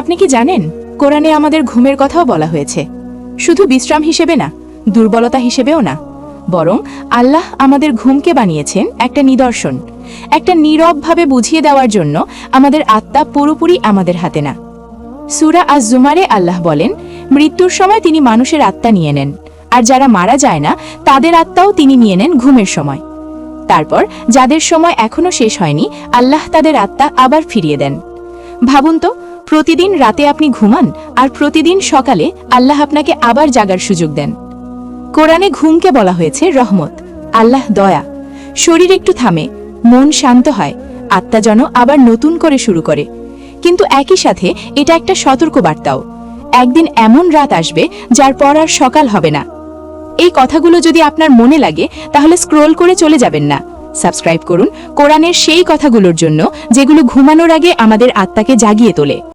আপনি কি জানেন? কোরআনে আমাদের ঘুমের কথাও বলা হয়েছে। শুধু বিশ্রাম হিসেবে না, দুর্বলতা হিসেবেও না। বরং আল্লাহ আমাদের ঘুমকে বানিয়েছেন একটা নিদর্শন। একটা নীরবভাবে বুঝিয়ে দেওয়ার জন্য আমাদের আত্মা পুরোপুরি আমাদের হাতে না। সুরা আজ জুমারে আল্লাহ বলেন, মৃত্যুর সময় তিনি মানুষের আত্মা নিয়ে নেন, আর যারা মারা যায় না, তাদের আত্মাও তিনি নিয়ে নেন ঘুমের সময়। তারপর, যাদের সময় এখনও শেষ হয়নি, আল্লাহ তাদের আত্মা আবার ফিরিয়ে দেন। ভাবুন তো প্রতিদিন রাতে আপনি ঘুমান আর প্রতিদিন সকালে আল্লাহ আপনাকে আবার জাগার সুযোগ দেন। কোরআনে ঘুমকে বলা হয়েছে রহমত, আল্লাহ দয়া। শরীর একটু থামে, মন শান্ত হয়, আত্মা যেন আবার নতুন করে শুরু করে। কিন্তু একই সাথে এটা একটা সতর্ক বার্তাও একদিন এমন রাত আসবে যার পর আর সকাল হবে না। এই কথাগুলো যদি আপনার মনে লাগে, তাহলে স্ক্রোল করে চলে যাবেন না। সাবস্ক্রাইব করুন কোরআনের সেই কথাগুলোর জন্য যেগুলো ঘুমানোর আগে আমাদের আত্মাকে জাগিয়ে তোলে।